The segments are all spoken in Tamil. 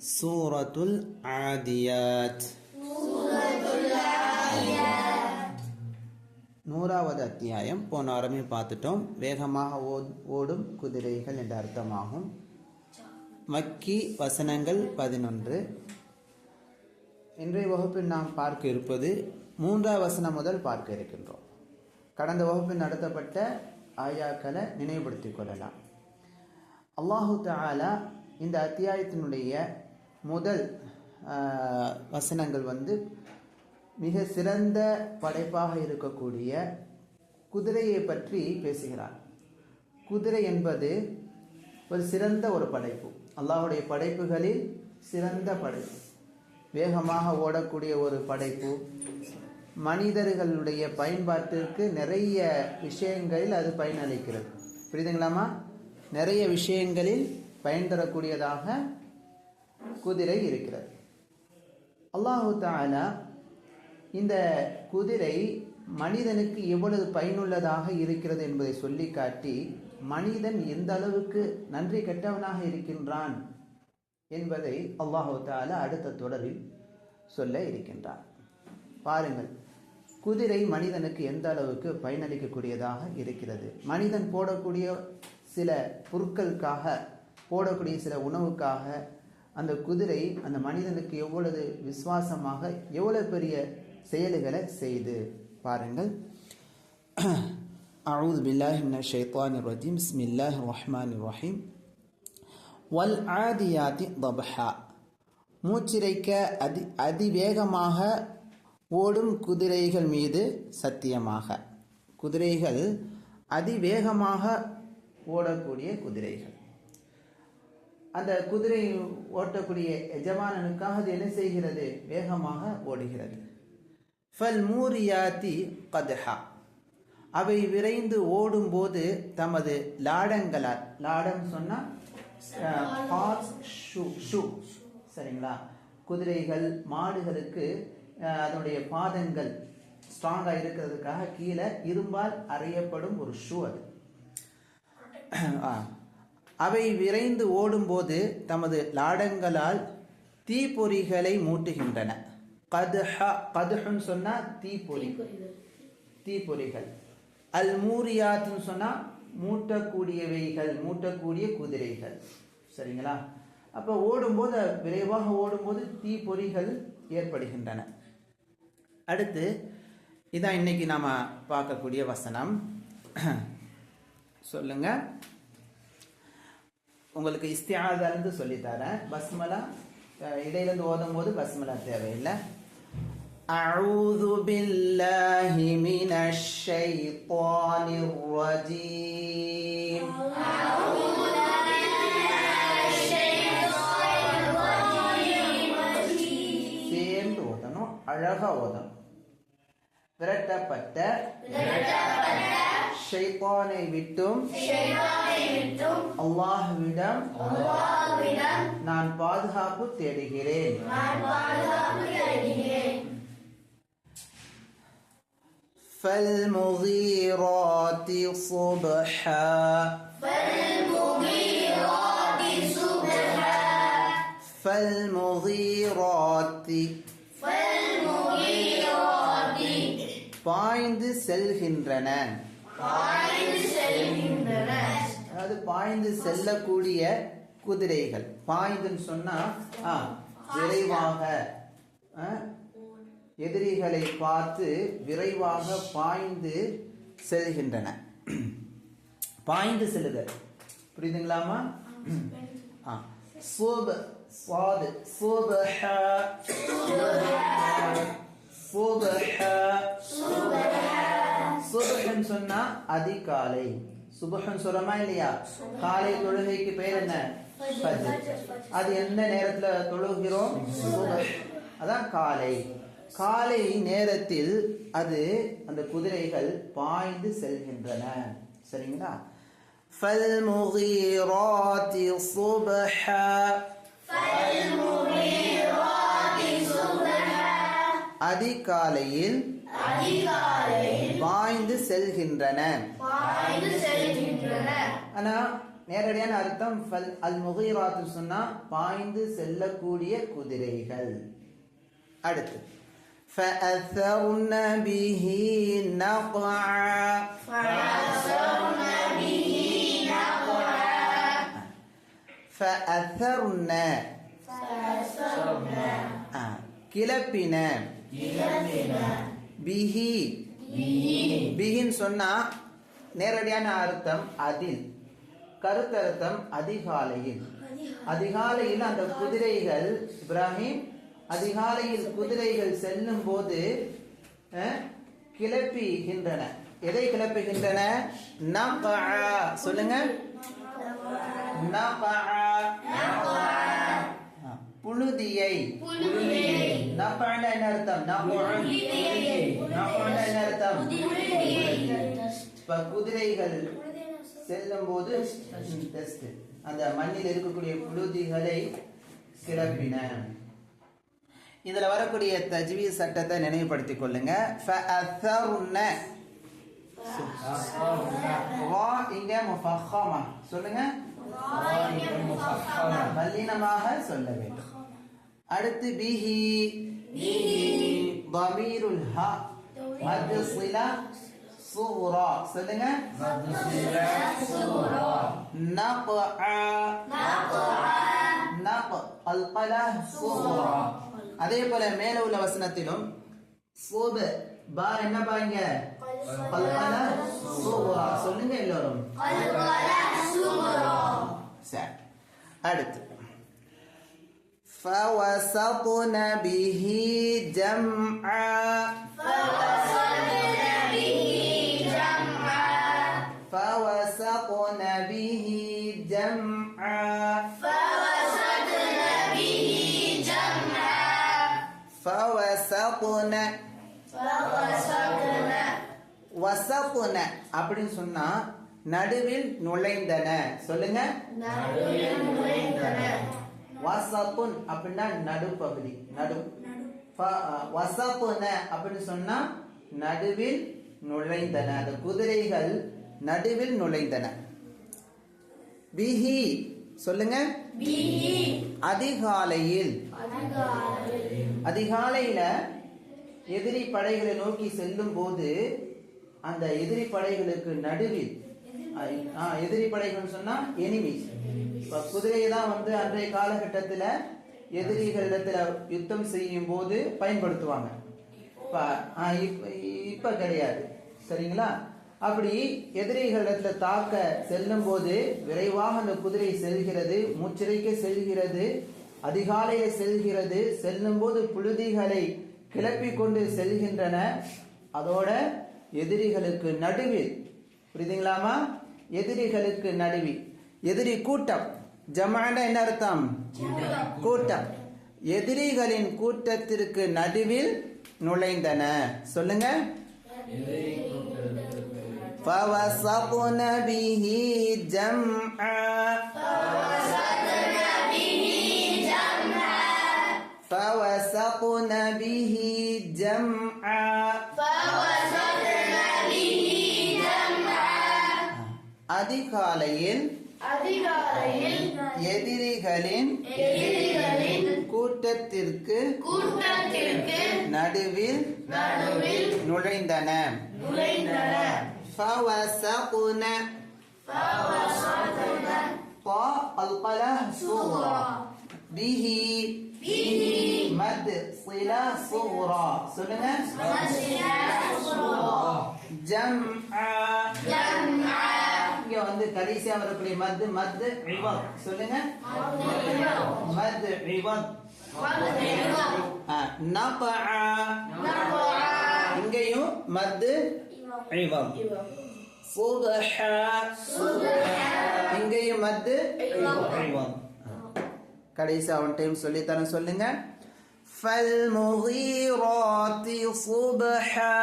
சூரத்துல் ஆதியாத். நூறாவது அத்தியாயம். போன வாரமே பார்த்துட்டோம். வேகமாக ஓ- ஓடும் குதிரைகள் என்ற அர்த்தமாகும். மக்கி வசனங்கள் பதினொன்று. இன்றைய வகுப்பில் நாம் பார்க்க இருப்பது மூன்றாவது வசனம் முதல் பார்க்க இருக்கின்றோம். கடந்த வகுப்பில் நடத்தப்பட்ட ஆயாக்களை நினைவுபடுத்திக் கொள்ளலாம். அல்லாஹு தாலா இந்த அத்தியாயத்தினுடைய முதல் வசனங்கள் வந்து மிக சிறந்த படைப்பாக இருக்கக்கூடிய குதிரையை பற்றி பேசுகிறார். குதிரை என்பது ஒரு சிறந்த ஒரு படைப்பு. அல்லாவுடைய படைப்புகளில் சிறந்த படைப்பு. வேகமாக ஓடக்கூடிய ஒரு படைப்பு. மனிதர்களுடைய பயன்பாட்டிற்கு நிறைய விஷயங்களில் அது பயனளிக்கிறது. புரியுதுங்களாமா நிறைய விஷயங்களில் பயன் தரக்கூடியதாக குதிரை இருக்கிறது. அல்லாஹு தாலா இந்த குதிரை மனிதனுக்கு எவ்வளவு பயனுள்ளதாக இருக்கிறது என்பதை சொல்லி காட்டி மனிதன் எந்த அளவுக்கு நன்றி கெட்டவனாக இருக்கின்றான் என்பதை அல்லாஹு தாலா அடுத்த தொடரில் சொல்ல இருக்கின்றான். பாருங்கள் குதிரை மனிதனுக்கு எந்த அளவுக்கு பயனளிக்கக்கூடியதாக இருக்கிறது. மனிதன் போடக்கூடிய சில பொருட்களுக்காக போடக்கூடிய சில உணவுக்காக அந்த குதிரை அந்த மனிதனுக்கு எவ்வளவு விசுவாசமாக எவ்வளவு பெரிய செயல்களை செய்து பாருங்கள் أعوذ بالله من الشيطان الرجيم بسم الله الرحمن الرحيم والعاديات ضبحا மூச்சிரைக்க அதி அதிவேகமாக ஓடும் குதிரைகள் மீது சத்தியமாக குதிரைகள் அதிவேகமாக ஓடக்கூடிய குதிரைகள் அந்த குதிரை ஓட்டக்கூடிய எஜமானனுக்காக அது என்ன செய்கிறது? வேகமாக ஓடுகிறது. ஃபல் மூரியாத்தி கதஹா. அவை விரைந்து ஓடும்போது தமது லாடங்களால் லாடம் சொன்னால் ஹார்ஸ் ஷூ ஷூ சரிங்களா? குதிரைகள் மாடுகளுக்கு அதனுடைய பாதங்கள் ஸ்ட்ராங்காக இருக்கிறதுக்காக கீழே இரும்பால் அறையப்படும் ஒரு ஷூ அது. ஆ. அவை விரைந்து ஓடும்போது தமது லாடங்களால் தீப்பொறிகளை மூட்டுகின்றன. கதுஹா கதுஹுன்னு சொன்னால் தீப்பொறி. தீப்பொறிகள். அல் மூரியாத்துன்னு சொன்னால் மூட்டக்கூடியவைகள் மூட்டக்கூடிய குதிரைகள். சரிங்களா? அப்போ ஓடும்போது விரைவாக ஓடும்போது தீப்பொறிகள் ஏற்படுகின்றன. அடுத்து இதான் இன்னைக்கு நாம் பார்க்கக்கூடிய வசனம். சொல்லுங்கள் உங்களுக்கு இஸ்தியாதிலிருந்து சொல்லித்தரேன் பஸ்மலா அஹ், இடையிலிருந்து ஓதும் போது பஸ்மலா தேவையில்லை أعوذ بالله من الشيطان الرجيم சேர்ந்து ஓதணும் அழகா ஓதணும் விரட்டப்பட்ட ஷைத்தானை விட்டும் அல்லாஹ்விடம் நான் பாதுகாப்பு தேடுகிறேன் فالمغيرات صبحا فالمغيرات பாய்ந்து செல்கின்றன அதாவது பாய்ந்து செல்லக்கூடிய குதிரைகள். பாய்ந்துன்னு சொன்னா ஆ, விரைவாக எதிரிகளை பார்த்து விரைவாக பாய்ந்து செல்கின்றன. பாய்ந்து செல்லுதல். புரியுதுங்களாமா ஆ. சுப சாது சுபஹ. சுபஹ. சுபஹன் சொன்னா அதிகாலை சுபஹன் சொல்றமா இல்லையா காலை தொழுகைக்கு பேர் என்ன ஃபஜ்ர். அது எந்த நேரத்துல தொழுகிறோம் சுபஹ். அதான் காலை காலை நேரத்தில் அது அந்த குதிரைகள் பாய்ந்து செல்கின்றன சரிங்களா فالمغيرات صبحا அதிகாலையில் பாய்ந்து செல்கின்றன ஆனா நேரடியான அர்த்தம் ஃபல் அல் முகீராத்து சொன்னா பாய்ந்து செல்லக்கூடிய குதிரைகள் அடுத்து فأثرن به نقعا فأثرن ஆ, கிளப்பின பிஹி. பிஹின்னு சொன்னா நேரடியான அர்த்தம் அதில். கருத்தர்த்தம் அதிகாலையில். அதிகாலையில் அந்த குதிரைகள் இப்ராஹிம் அதிகாலையில் குதிரைகள் செல்லும் போது கிளப்புகின்றன. எதை கிளப்புகின்றன? சொல்லுங்க. புழுதியை. நபான என்ன அர்த்தம். நபுஅன் என்ன அர்த்தம்? இப்ப குதிரைகள் செல்லும் போது டெஸ்ட் அந்த மண்ணில் இருக்கக்கூடிய புழுதிகளை கிளப்பின. இதுல வரக்கூடிய தஜ்வீ சட்டத்தை நினைவுபடுத்திக் கொள்ளுங்க. சொல்லுங்க. மல்லினமாக சொல்ல வேண்டும். அடுத்து பிஹி. ضميرுல் ஹ. மத் சிலா சுரா சொல்லுங்க நபஆ. நப. பல்பல சுரா அதே போல மேல உள்ள வசனத்திலும் சோப. பா என்ன பாருங்க? பல்பலா சுரா சொல்லுங்க எல்லாரும். பல்பலா அடுத்து فوسطن به جمعا فوسطن به جمعا فوسطن வசப்புன அப்படின்னு சொன்னா நடுவில் நுழைந்தன. சொல்லுங்க. வசப்புன் அப்படின்னா நடுப்பகுதி. நடு. வசப்புன அப்படின்னு சொன்னா நடுவில் நுழைந்தன. அந்த குதிரைகள் நடுவில் நுழைந்தன. பிஹி சொல்லுங்க. அதிகாலையில். அதிகாலையில. எதிரி படைகளை நோக்கி செல்லும் போது அந்த எதிரி படைகளுக்கு நடுவில் எதிரி படைகள் சொன்னா எனிமிஸ் குதிரையை தான் வந்து அன்றைய காலகட்டத்துல எதிரிகளிடத்துல யுத்தம் செய்யும் போது பயன்படுத்துவாங்க. இப்ப இப்ப- இப்ப கிடையாது. சரிங்களா? அப்படி எதிரிகளிடத்துல தாக்க செல்லும் போது விரைவாக அந்த குதிரை செல்கிறது மூச்சிறைக்க செல்கிறது அதிகாலையில செல்கிறது செல்லும் போது புழுதிகளை கிளப்பி கொண்டு செல்கின்றன. அதோட எதிரிகளுக்கு நடுவில். புரியுதுங்களாமா எதிரிகளுக்கு நடுவில் எதிரி கூட்டம் ஜமான என்ன அர்த்தம் கூட்டம் எதிரிகளின் கூட்டத்திற்கு நடுவில் நுழைந்தன சொல்லுங்க فوسطن به جمعا அதிகாலையில் அதிகாலையில் எதிரிகளின் எதிரிகளின் கூட்டத்திற்கு கூட்டத்திற்கு நடுவில் நடுவில் நுழைந்தன நுழைந்தன فوسطن طا القلة صغرى به مد صلة صغرى சொல்லுங்க ஜம்ஆ இங்க வந்து கடைசியா வரக்கூடிய மத்து மத்து இவத் சொல்லுங்க மத்து இவத் நபா இங்கேயும் மத்து இவத் சுபஹ இங்கேயும் மத்து இவத் கடைசியா ஒன் டைம் சொல்லி தரேன் சொல்லுங்க فالمغيرات صبحا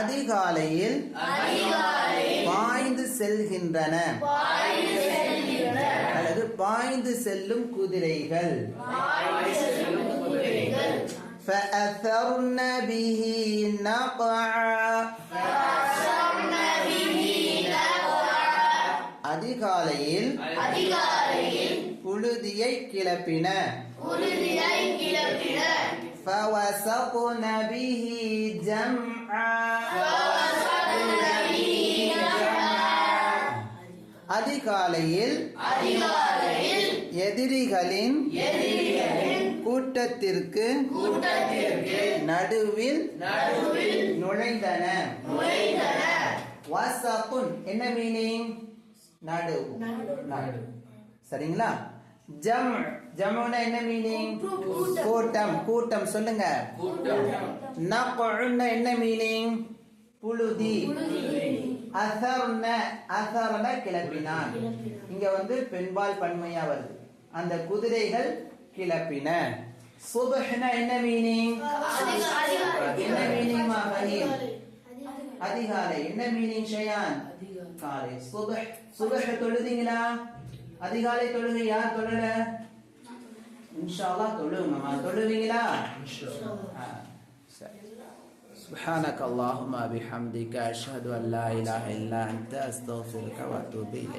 அதிகாலையில் பாய்ந்து செல்கின்றன. அல்லது பாய்ந்து செல்லும் குதிரைகள். فأثرن به نقعا அதிகாலையில் அதிகாலையில் புழுதியை கிளப்பின. புழுதியை கிளப்பின. فوسقن به جمعا அதிகாலையில் எதிரிகளின் கூட்டத்திற்கு நடுவில் நடுவில் நுழைந்தன. வசகுன் என்ன மீனிங் நடு நடு சரிங்களா? ஜம் ஜம்னா என்ன மீனிங் கூட்டம். கூட்டம் சொல்லுங்க. நக்உன்னா என்ன மீனிங் புழுதி. அசர்ன அசர்ன கிளப்பினான். இங்க வந்து பெண்பால் பன்மையா வருது. அந்த குதிரைகள் கிளப்பின. சுபஹ்னா என்ன மீனிங் என்ன மீனிங் மா ஃபஹீம் அதிகாலை. என்ன மீனிங் ஷயான்? காலை. சுபஹ் சுபஹ் தொழுதீங்களா? அதிகாலை தொழுகை யார் தொழல இன்ஷா அல்லாஹ் தொழுங்கம்மா தொழுவீங்களா ஆ, சரி. سبحانك اللهم بحمدك أشهد أن لا إله إلا أنت أستغفرك وأتوب إليك